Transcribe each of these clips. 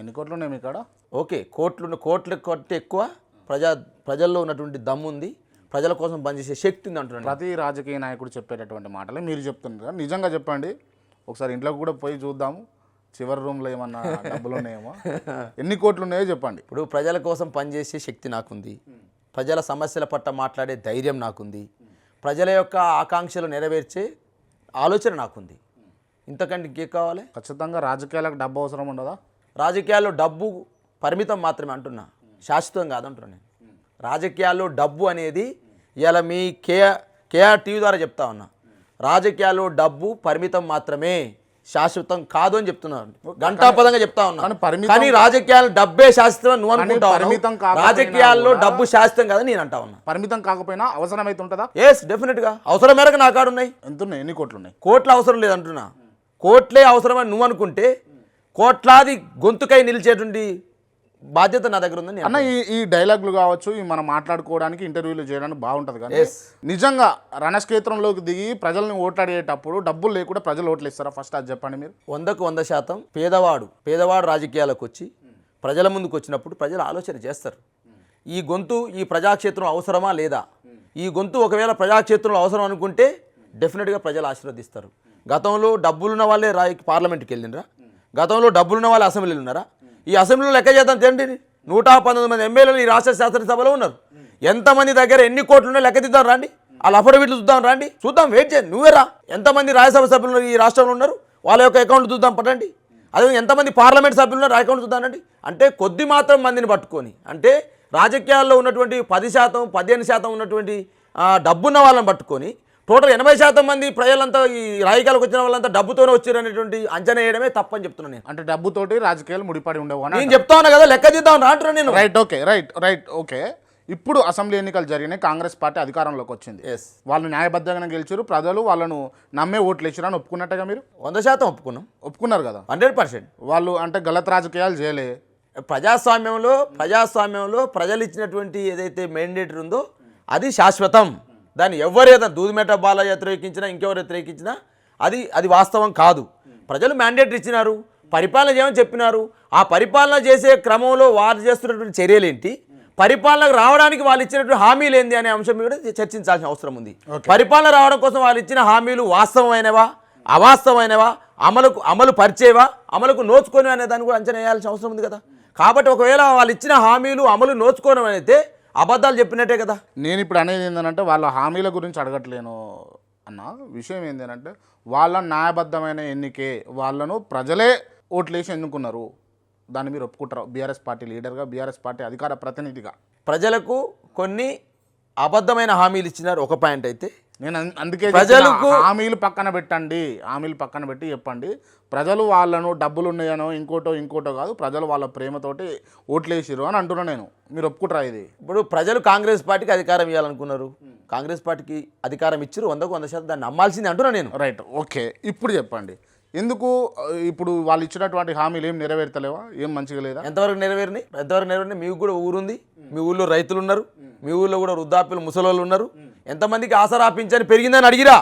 ఎన్ని కోట్లు ఉన్నాయి మీ కాడ? ఓకే కోట్లు కోట్ల కంటే ఎక్కువ ప్రజా ప్రజల్లో ఉన్నటువంటి దమ్ము ఉంది. ప్రజల కోసం పనిచేసే శక్తి ఉంది అంటున్నాను ప్రతి రాజకీయ నాయకుడు చెప్పేటటువంటి మాటలే మీరు చెప్తున్నారు. నిజంగా చెప్పండి. ఒకసారి ఇంట్లోకి కూడా పోయి చూద్దాము. చివరి రూమ్లో ఏమన్నా డబ్బులు ఉన్నాయేమో. ఎన్ని కోట్లు ఉన్నాయో చెప్పండి. ఇప్పుడు ప్రజల కోసం పనిచేసే శక్తి నాకుంది. ప్రజల సమస్యల పట్ల మాట్లాడే ధైర్యం నాకుంది. ప్రజల యొక్క ఆకాంక్షలు నెరవేర్చే ఆలోచన నాకుంది. ఇంతకంటే ఇంకేం కావాలి? ఖచ్చితంగా రాజకీయాలకు డబ్బు అవసరం ఉండదా? రాజకీయాల్లో డబ్బు పరిమితం మాత్రమే అంటున్నా. శాశ్వతం కాదంటున్నా నేను. రాజకీయాల్లో డబ్బు అనేది ఇలా మీ కేఆర్ కేఆర్ టీవీ ద్వారా చెప్తా ఉన్నా. రాజకీయాల్లో డబ్బు పరిమితం మాత్రమే శాశ్వతం కాదు అని చెప్తున్నాను గంటాపదంగా చెప్తా ఉన్నా. కానీ పరిమితం- కానీ రాజకీయాలు డబ్బే శాశ్వతం అని నువ్వు అనుకుంటావు రాజకీయాల్లో డబ్బు శాశ్వతం కాదని నేను అంటా ఉన్నా. పరిమితం కాకపోయినా అవసరమైతే ఉంటుందా? ఎస్ డెఫినెట్గా అవసరం మేరకు నా కాడు ఉన్నాయి ఎంత ఉన్నాయి ఎన్ని కోట్లు ఉన్నాయి కోట్ల అవసరం లేదంటున్నా. కోట్లే అవసరమని నువ్వు అనుకుంటే కోట్లాది గొంతుకై నిలిచేటువంటి బాధ్యత నా దగ్గర ఉందని నేను అన్న ఈ ఈ డైలాగులు కావచ్చు ఈ మనం మాట్లాడుకోవడానికి ఇంటర్వ్యూలు చేయడానికి బాగుంటుంది కానీ. నిజంగా రణక్షేత్రంలోకి దిగి ప్రజల్ని ఓట్లాడేటప్పుడు డబ్బులు లేకుండా ప్రజలు ఓట్లు ఇస్తారా ఫస్ట్ అది చెప్పండి మీరు? వందకు వంద శాతం పేదవాడు పేదవాడు రాజకీయాలకు వచ్చి ప్రజల ముందుకు వచ్చినప్పుడు ప్రజలు ఆలోచన చేస్తారు. ఈ గొంతు ఈ ప్రజాక్షేత్రం అవసరమా లేదా? ఈ గొంతు ఒకవేళ ప్రజాక్షేత్రంలో అవసరం అనుకుంటే డెఫినెట్గా ప్రజలు ఆశీర్వదిస్తారు. గతంలో డబ్బులున్న వాళ్ళే రాయి పార్లమెంట్కి వెళ్ళినరా గతంలో డబ్బులున్న వాళ్ళు అసెంబ్లీలు ఉన్నారా? ఈ అసెంబ్లీలో లెక్క చేద్దాం తేండి నూట పంతొమ్మిది మంది ఎమ్మెల్యేలు ఈ రాష్ట్ర శాసనసభలో ఉన్నారు. ఎంతమంది దగ్గర ఎన్ని కోట్లున్నా లెక్క తీద్దాం రండి. వాళ్ళ అఫిడవిట్లు చూద్దాం రండి. చూద్దాం వెయిట్ చేయండి. నువ్వే రా. ఎంతమంది రాజ్యసభ సభ్యులు ఈ రాష్ట్రంలో ఉన్నారు? వాళ్ళ యొక్క అకౌంట్ చూద్దాం పట్టండి అదే ఎంతమంది పార్లమెంట్ సభ్యులు ఉన్నారు? అకౌంట్ చూద్దానండి అంటే కొద్ది మాత్రం మందిని పట్టుకొని అంటే రాజకీయాల్లో ఉన్నటువంటి పది శాతం పదిహేను శాతం ఉన్నటువంటి డబ్బున్న వాళ్ళని పట్టుకొని టోటల్ ఎనభై శాతం మంది ప్రజలంతా ఈ రాజకీయాలకు వచ్చిన వాళ్ళంతా డబ్బుతోనే వచ్చారు అనేటువంటి అంచనా వేయడమే తప్పని చెప్తున్నాను నేను. అంటే డబ్బుతోటి రాజకీయాలు ముడిపడి ఉండవు అని నేను చెప్తా ఉన్నా కదా లెక్క తీద్దాం రా అంటున్నాను నేను. Right okay right right okay. ఇప్పుడు అసెంబ్లీ ఎన్నికలు జరిగినాయి కాంగ్రెస్ పార్టీ అధికారంలోకి వచ్చింది. ఎస్ వాళ్ళు న్యాయబద్ధంగా గెలిచారు ప్రజలు వాళ్ళను నమ్మే ఓట్లు ఇచ్చారు అని ఒప్పుకున్నట్టుగా మీరు? వంద శాతం ఒప్పుకున్నాం. ఒప్పుకున్నారు కదా? Hundred percent. వాళ్ళు అంటే గలత్ రాజకీయాలు చేయలే. ప్రజాస్వామ్యంలో ప్రజాస్వామ్యంలో ప్రజలు ఇచ్చినటువంటి ఏదైతే మ్యాండేటరీ ఉందో అది శాశ్వతం. దాన్ని ఎవరు ఏదైనా దూదిమేట బాల వ్యతిరేకించినా ఇంకెవరు వ్యతిరేకించినా అది అది వాస్తవం కాదు. ప్రజలు మ్యాండేటరీ ఇచ్చినారు పరిపాలన చేయమని చెప్పినారు. ఆ పరిపాలన చేసే క్రమంలో వారు చేస్తున్నటువంటి చర్యలు ఏంటి పరిపాలనకు రావడానికి వాళ్ళు ఇచ్చినటువంటి హామీలు ఏంది అనే అంశం మీద చర్చించాల్సిన అవసరం ఉంది. పరిపాలన రావడం కోసం వాళ్ళు ఇచ్చిన హామీలు వాస్తవమైనవా? అవాస్తవమైనవా? అమలుకు అమలు పరిచేవా? అమలుకు నోచుకొని అనే దాన్ని కూడా అంచనా వేయాల్సిన అవసరం ఉంది కదా. కాబట్టి ఒకవేళ వాళ్ళు ఇచ్చిన హామీలు అమలు నోచుకోవడం అయితే అబద్ధాలు చెప్పినట్టే కదా. నేను ఇప్పుడు అనేది ఏంటంటే వాళ్ళ హామీల గురించి అడగట్లేను అన్న. విషయం ఏంటంటే వాళ్ళ న్యాయబద్ధమైన ఎన్నికే వాళ్ళను ప్రజలే ఓట్లేసి ఎన్నుకున్నారు. దాన్ని మీరు ఒప్పుకుంటారు? బీఆర్ఎస్ పార్టీ లీడర్గా బీఆర్ఎస్ పార్టీ అధికార ప్రతినిధిగా. ప్రజలకు కొన్ని అబద్ధమైన హామీలు ఇచ్చినారు ఒక పాయింట్ అయితే. నేను అందుకే ప్రజలకు- హామీలు పక్కన పెట్టండి హామీలు పక్కన పెట్టి చెప్పండి. ప్రజలు వాళ్ళను డబ్బులు ఉన్నాయనో ఇంకోటో ఇంకోటో కాదు ప్రజలు వాళ్ళ ప్రేమతోటి ఓట్లేసిరు అని అంటున్నా నేను. మీరు ఒప్పుకుంటారా ఇది? ఇప్పుడు ప్రజలు కాంగ్రెస్ పార్టీకి అధికారం ఇవ్వాలనుకున్నారు. కాంగ్రెస్ పార్టీకి అధికారం ఇచ్చారు వందకు వంద శాతం దాన్ని నమ్మాల్సింది అంటున్నా నేను. Right okay. ఇప్పుడు చెప్పండి. ఎందుకు ఇప్పుడు వాళ్ళు ఇచ్చినటువంటి హామీలు ఏం నెరవేర్తలేవా? ఏం మంచిగా లేదా? ఎంతవరకు నెరవేరినాయి? ఎంతవరకు నెరవేరినాయి? మీకు కూడా ఊరుంది. మీ ఊళ్ళో రైతులు ఉన్నారు మీ ఊళ్ళో కూడా వృద్ధాప్యులు ముసలోళ్ళు ఉన్నారు. ఎంతమందికి ఆసరా పింఛన్ పెరిగిందని అడిగిరా?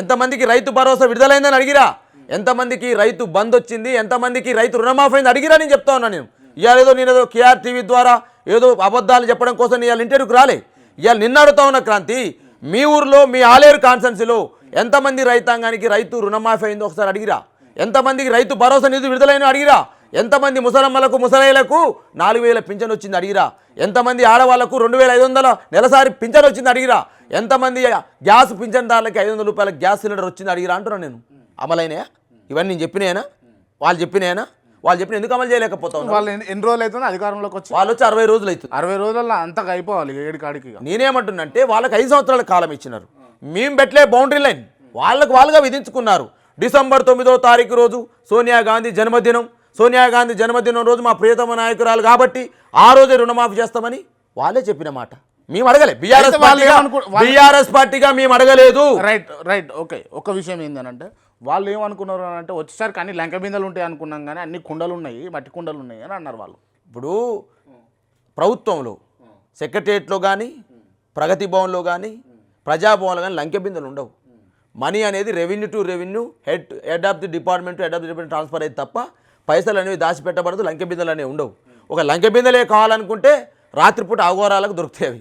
ఎంతమందికి రైతు భరోసా విడుదలైందని అడిగిరా? ఎంతమందికి రైతు బంద్ వచ్చింది? ఎంతమందికి రైతు రుణమాఫైంది అడిగిరా నేను చెప్తా ఉన్నా నేను. ఇవాళ ఏదో నేను ఏదో కేఆర్ టీవీ ద్వారా ఏదో అబద్ధాలు చెప్పడం కోసం ఇవాళ ఇంటర్వ్యూకి రాలే. ఇవాళ నిన్న అడుగుతా ఉన్న క్రాంతి మీ ఊర్లో మీ ఆలేరు కాన్సెన్సీలో ఎంతమంది రైతాంగానికి రైతు రుణమాఫీ అయిందో ఒకసారి అడిగిరా? ఎంతమందికి రైతు భరోసా నిధి విడుదలైన అడిగిరా? ఎంతమంది ముసలమ్మలకు ముసలయ్యలకు నాలుగు వేల పింఛన్ వచ్చింది అడిగిరా? ఎంతమంది ఆడవాళ్ళకు రెండు వేల ఐదు వందల నెలసారి పింఛన్ వచ్చింది అడిగిరా? ఎంతమంది గ్యాస్ పింఛన్దారులకి ఐదు వందల రూపాయల గ్యాస్ సిలిండర్ వచ్చింది అడిగిరా అంటున్నాను నేను. అమలైనయా? ఇవన్నీ నేను చెప్పినాయనా? వాళ్ళు చెప్పినాయనా? వాళ్ళు చెప్పిన ఎందుకు అమలు చేయలేకపోతా వాళ్ళు ఎన్ని- రోజులు అవుతుంది అధికారంలోకి వచ్చి? వాళ్ళు వచ్చి అరవై రోజులు అవుతుంది. అరవై రోజుల్లో అంతగా అయిపోవాలి ఏడు కాడికి. నేనేమంటున్నంటే వాళ్ళకి ఐదు సంవత్సరాల కాలం ఇచ్చినారు. మేము పెట్టలే బౌండరీ లైన్ వాళ్ళకు వాళ్ళుగా విధించుకున్నారు. డిసెంబర్ తొమ్మిదో తారీఖు రోజు సోనియా గాంధీ జన్మదినం. సోనియా గాంధీ జన్మదినం రోజు మా ప్రియతమ నాయకురాలు కాబట్టి ఆ రోజే రుణమాఫీ చేస్తామని వాళ్ళే చెప్పిన మాట. మేము అడగలే. బీఆర్ఎస్ పార్టీగా బీఆర్ఎస్ పార్టీగా మేము అడగలేదు. Right right okay. ఒక విషయం ఏంటంటే వాళ్ళు ఏమనుకున్నారు అని అంటే వచ్చేసరికి అన్ని లంక బిందెలు ఉంటాయి అనుకున్నాం కానీ అన్ని కుండలు ఉన్నాయి మట్టి కుండలు ఉన్నాయి అని అన్నారు వాళ్ళు. ఇప్పుడు ప్రభుత్వంలో సెక్రటరియట్లో కానీ ప్రగతి భవన్లో కానీ ప్రజాభవన్లో కానీ లంకె బిందెలు ఉండవు. మనీ అనేది revenue to revenue head head of the department head of the department transfer అయితే తప్ప పైసలు అనేవి దాచిపెట్టబడదు లంకె బిందెలు అనేవి ఉండవు. ఒక లంకె బిందెలే కావాలనుకుంటే రాత్రిపూట అఘోరాలకు దొరుకుతాయి అవి.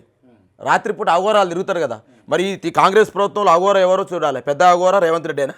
రాత్రిపూట అఘోరాలు తిరుగుతారు కదా. మరి ఈ కాంగ్రెస్ ప్రభుత్వంలో అఘోర ఎవరో చూడాలి. పెద్ద అఘోర రేవంత్ రెడ్డేనా?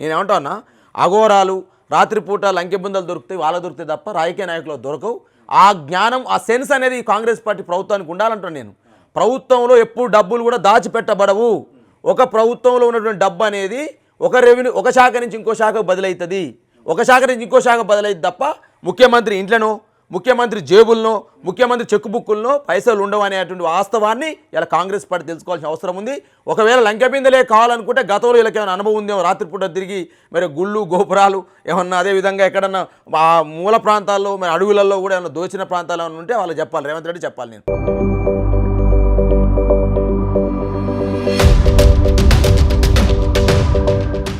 నేనేమంటా అఘోరాలు రాత్రిపూట లంకె బిందెలు దొరుకుతాయి వాళ్ళ దొరుకుతాయి తప్ప రాజకీయ నాయకులు దొరకవు. ఆ జ్ఞానం ఆ సెన్స్ అనేది కాంగ్రెస్ పార్టీ ప్రభుత్వానికి ఉండాలంటాను నేను. ప్రభుత్వంలో ఎప్పుడు డబ్బులు కూడా దాచిపెట్టబడవు. ఒక ప్రభుత్వంలో ఉన్నటువంటి డబ్బు అనేది ఒక రెవెన్యూ ఒక శాఖ నుంచి ఇంకో శాఖకు బదిలవుతుంది ఒక శాఖ నుంచి ఇంకో శాఖ బదిలైతుంది తప్ప ముఖ్యమంత్రి ఇంట్లోనో ముఖ్యమంత్రి జేబుల్లో ముఖ్యమంత్రి చెక్ బుక్కుల్లో పైసలు ఉండవు అనేటువంటి వాస్తవాన్ని ఇలా కాంగ్రెస్ పార్టీ తెలుసుకోవాల్సిన అవసరం ఉంది. ఒకవేళ లంకెబిందలే కావాలనుకుంటే గతంలో వీళ్ళకి ఏమైనా అనుభవం ఉందేమో? రాత్రిపూట తిరిగి మరి గుళ్ళు గోపురాలు ఏమన్నా అదే విధంగా ఎక్కడన్నా ఆ మూల ప్రాంతాల్లో మరి అడవులలో కూడా ఏమైనా దోచిన ప్రాంతాలు ఏమైనా ఉంటే వాళ్ళు చెప్పాలి. రేవంత్ రెడ్డి చెప్పాలి నేను.